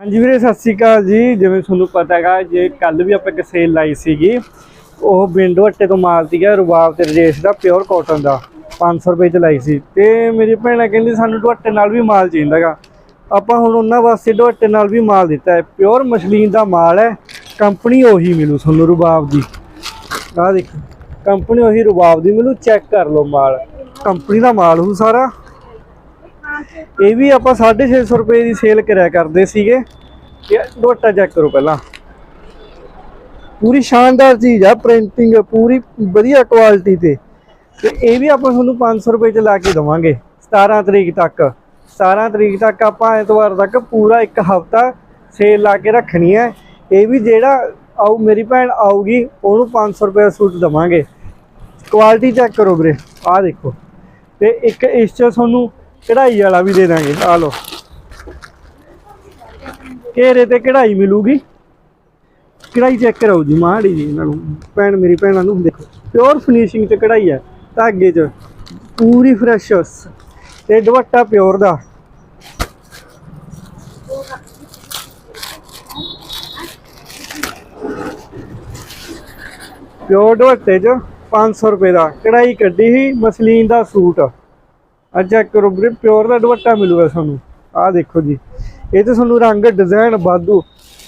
ਹਾਂਜੀ ਵੀਰੇ, ਸਤਿ ਸ਼੍ਰੀ ਅਕਾਲ ਜੀ। ਜਿਵੇਂ ਤੁਹਾਨੂੰ ਪਤਾ ਹੈਗਾ, ਜੇ ਕੱਲ ਵੀ ਆਪਾਂ ਇੱਕ ਸੇਲ ਲਾਈ ਸੀਗੀ, ਉਹ ਬਿੰਡੋ ਅੱਟੇ ਤੋਂ ਮਾਲ ਸੀਗਾ ਰੁਬਾਬ ਤੇ ਰਜੇਸ਼ ਦਾ ਪਿਓਰ ਕਾਟਨ ਦਾ। 500 ਰੁਪਏ ਚ ਲਾਈ ਸੀ। ਤੇ ਮੇਰੀ ਭੈਣਾ ਕਹਿੰਦੀ, ਸਾਨੂੰ ਦੁਆਟੇ ਨਾਲ ਵੀ ਮਾਲ ਚਾਹੀਦਾਗਾ ਆਪਾਂ ਹੁਣ ਉਹਨਾਂ ਵਾਸਤੇ ਦੁਆਟੇ ਨਾਲ ਵੀ ਮਾਲ ਦਿੱਤਾ ਹੈ। ਪਿਓਰ ਮਸ਼ਲੀਨ ਦਾ ਮਾਲ ਹੈ। ਕੰਪਨੀ ਉਹੀ ਮਿਲੂ ਤੁਹਾਨੂੰ, ਰੁਬਾਬ ਦੀ। ਆਹ ਦੇਖੋ ਕੰਪਨੀ ਉਹੀ ਰੁਬਾਬ ਦੀ ਮਿਲੂ। ਚੈੱਕ ਕਰ ਲਓ ਮਾਲ। ਕੰਪਨੀ ਦਾ ਮਾਲ ਹੂ ਸਾਰਾ। ਇਹ ਵੀ ਆਪਾਂ 650 ਰੁਪਏ ਦੀ ਸੇਲ ਕਰਿਆ ਕਰਦੇ ਸੀਗੇ। ਇਹ ਦੁਪੱਟਾ ਚੈੱਕ ਕਰੋ ਪਹਿਲਾਂ। ਪੂਰੀ ਸ਼ਾਨਦਾਰ ਚੀਜ਼ ਆ ਪ੍ਰਿੰਟਿੰਗ ਪੂਰੀ ਵਧੀਆ ਕੁਆਲਿਟੀ ਤੇ। ਤੇ ਇਹ ਵੀ ਆਪਾਂ ਤੁਹਾਨੂੰ 500 ਰੁਪਏ ਚ ਲਾ ਕੇ ਦਵਾਂਗੇ 17 ਤਰੀਕ ਤੱਕ। 17 ਤਰੀਕ ਤੱਕ ਆਪਾਂ ਐਤਵਾਰ ਤੱਕ ਪੂਰਾ ਇੱਕ ਹਫਤਾ ਸੇਲ ਲਾ ਕੇ ਰੱਖਣੀ ਹੈ। ਇਹ ਵੀ ਜਿਹੜਾ ਆਉ ਮੇਰੀ ਭੈਣ ਆਊਗੀ, ਉਹਨੂੰ 500 ਰੁਪਏ ਦਾ ਸੂਟ ਦਵਾਂਗੇ। ਕੁਆਲਿਟੀ ਚੈੱਕ ਕਰੋ ਵੀਰੇ, ਆਹ ਦੇਖੋ। ਤੇ ਇੱਕ ਇਸ ਚ ਤੁਹਾਨੂੰ ਕਢਾਈ ਵਾਲਾ ਵੀ ਦੇ ਦਾਂਗੇ, ਆ ਲਓ। ਘੇਰੇ ਤੇ ਕਢਾਈ ਮਿਲੂਗੀ। ਕਢਾਈ ਚੈੱਕ ਕਰਾਓ ਜੀ, ਮਾੜੀ ਜੀ ਇਹਨਾਂ ਨੂੰ। ਭੈਣ ਮੇਰੀ ਭੈਣਾਂ ਨੂੰ ਦੇਖੋ ਪਿਓਰ ਫਿਨਿਸ਼ਿੰਗ ਤੇ ਕਢਾਈ ਹੈ ਧਾਗੇ 'ਚ। ਪੂਰੀ ਫਰੈਸ਼ ਤੇ ਦੁਪੱਟਾ ਪਿਓਰ ਦਾ। ਪਿਓਰ ਦੁਪੱਟੇ 'ਚ 500 ਰੁਪਏ ਦਾ। ਕਢਾਈ ਕੱਢੀ ਸੀ, ਮਸਲੀਨ ਦਾ ਸੂਟ। ਆ ਚੈੱਕ ਕਰੋ ਵੀਰੇ ਪਿਓਰ ਦਾ ਦੁਪੱਟਾ ਮਿਲੂਗਾ ਤੁਹਾਨੂੰ। ਆਹ ਦੇਖੋ ਜੀ। ਇਹ ਤੇ ਤੁਹਾਨੂੰ ਰੰਗ ਡਿਜ਼ਾਈਨ ਵਾਧੂ।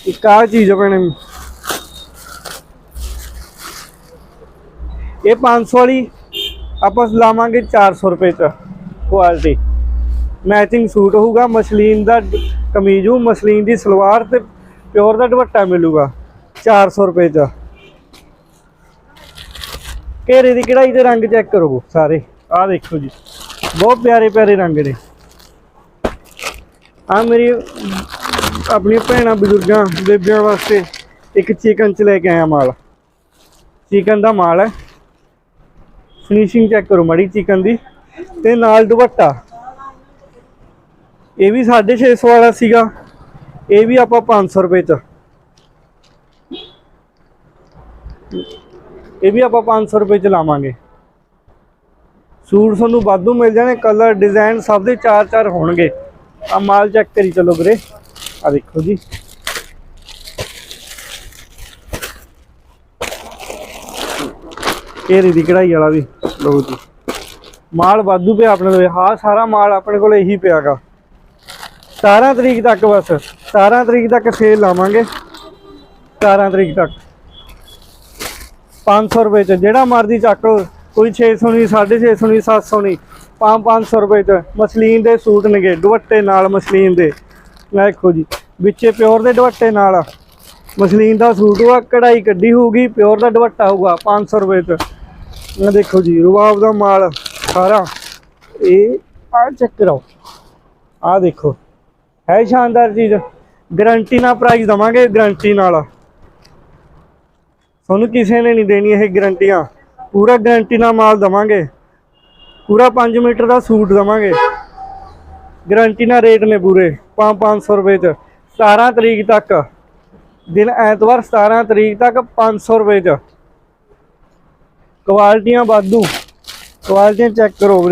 ਇੱਕ ਆਹ ਚੀਜ਼ ਆਪਣੇ ਇਹ 500 ਵਾਲੀ, ਆਪਾਂ ਲਾਵਾਂਗੇ 400 ਰੁਪਏ ਚ ਕੁਆਲਿਟੀ ਮੈਚਿੰਗ ਸੂਟ ਹੋਊਗਾ, ਮਸਲੀਨ ਦਾ ਡ- ਕਮੀਜ਼ ਹੋਊ, ਮਸਲੀਨ ਦੀ ਸਲਵਾਰ ਤੇ ਪਿਓਰ ਦਾ ਦੁਪੱਟਾ ਮਿਲੂਗਾ 400 ਰੁਪਏ ਚ। ਘੇਰੇ ਦੀ ਕਢਾਈ ਦੇ ਰੰਗ ਚੈੱਕ ਕਰੋ ਸਾਰੇ। ਆਹ ਦੇਖੋ ਜੀ। ਬਹੁਤ ਪਿਆਰੇ ਪਿਆਰੇ ਰੰਗ ਨੇ। ਆ ਮੇਰੀ ਆਪਣੀਆਂ ਭੈਣਾਂ ਬਜ਼ੁਰਗਾਂ ਬੇਬਿਆਂ ਵਾਸਤੇ ਇੱਕ ਚਿਕਨ ਚ ਲੈ ਕੇ ਆਇਆ ਮਾਲ। ਚਿਕਨ ਦਾ ਮਾਲ ਹੈ। ਫਿਨਿਸ਼ਿੰਗ ਚੈੱਕ ਕਰੋ ਮੜੀ ਚਿਕਨ ਦੀ। ਤੇ ਨਾਲ ਦੁਪੱਟਾ। ਇਹ ਵੀ 650 ਵਾਲਾ ਸੀਗਾ। ਇਹ ਵੀ ਆਪਾਂ 500 ਰੁਪਏ ਚ। ਇਹ ਵੀ ਆਪਾਂ 500 ਰੁਪਏ ਚ ਲਾਵਾਂਗੇ। ਸੂਟ ਤੁਹਾਨੂੰ ਵਾਧੂ ਮਿਲ ਜਾਣੇ ਕਲਰ ਡਿਜ਼ਾਈਨ ਸਭ ਦੇ ਚਾਰ ਚਾਰ ਹੋਣਗੇ। ਆ ਮਾਲ ਚੈੱਕ ਕਰੀ ਚਲੋ ਵੀਰੇ। ਆ ਦੇਖੋ ਜੀ। ਘੇਰੇ ਦੀ ਕਢਾਈ ਵਾਲਾ ਵੀ, ਲਓ ਜੀ। ਮਾਲ ਵਾਧੂ ਪਿਆ ਆਪਣੇ ਕੋਲ। ਹਾਂ ਸਾਰਾ ਮਾਲ ਆਪਣੇ ਕੋਲ ਇਹੀ ਪਿਆਗਾ। 17 ਤਰੀਕ ਤੱਕ ਬਸ। 17 ਤਰੀਕ ਤੱਕ ਸੇਲ ਲਾਵਾਂਗੇ। 17 ਤਰੀਕ ਤੱਕ। 500 ਰੁਪਏ ਚ, ਜਿਹੜਾ ਮਰਜ਼ੀ ਚੱਕ ਲਓ। ਕੋਈ 600 ਨਹੀਂ 650 ਨਹੀਂ 700 ਨਹੀਂ। 5-500 ਰੁਪਏ ਚ ਮਸਲੀਨ ਦੇ ਸੂਟ ਨੇਗੇ, ਦੁਪੱਟੇ ਨਾਲ ਮਸਲੀਨ ਦੇ। ਲੈ ਦੇਖੋ ਜੀ, ਵਿੱਚੇ ਪਿਓਰ ਦੇ ਦੁਪੱਟੇ ਨਾਲ। ਮਸਲੀਨ ਦਾ ਸੂਟ ਹੋਆ ਕਢਾਈ ਕੱਢੀ ਹੋਊਗੀ, ਪਿਓਰ ਦਾ ਦੁਪੱਟਾ ਹੋਊਗਾ 500 ਰੁਪਏ ਚ। ਇਹ ਦੇਖੋ ਜੀ, ਰੁਬਾਬ ਦਾ ਮਾਲ ਸਾਰਾ। ਇਹ ਆ ਚੈੱਕ ਕਰਾਓ। ਆ ਦੇਖੋ। ਹੈ ਸ਼ਾਨਦਾਰ ਚੀਜ਼। ਗਾਰੰਟੀ ਨਾਲ ਪ੍ਰਾਈਸ ਦਵਾਂਗੇ, ਗਾਰੰਟੀ ਨਾਲ। ਤੁਹਾਨੂੰ ਕਿਸੇ ਨੇ ਨਹੀਂ ਦੇਣੀ ਇਹ ਗਾਰੰਟੀਆਂ। ਪੂਰਾ ਗਾਰੰਟੀ ਨਾਲ ਮਾਲ ਦਵਾਂਗੇ। ਪੂਰਾ 5 ਮੀਟਰ ਦਾ ਸੂਟ ਦਵਾਂਗੇ। ਗਾਰੰਟੀ ਨਾਲ ਰੇਟ ਨੇ ਪੂਰੇ 5-500 ਰੁਪਏ ਚ। 17 ਤਰੀਕ ਤੱਕ, ਦਿਨ ਐਤਵਾਰ 17 ਤਰੀਕ ਤੱਕ 500 ਰੁਪਏ ਚ। ਕੁਆਲਟੀਆਂ ਵਾਧੂ। ਕੁਆਲਟੀਆਂ ਚੈੱਕ ਕਰੋ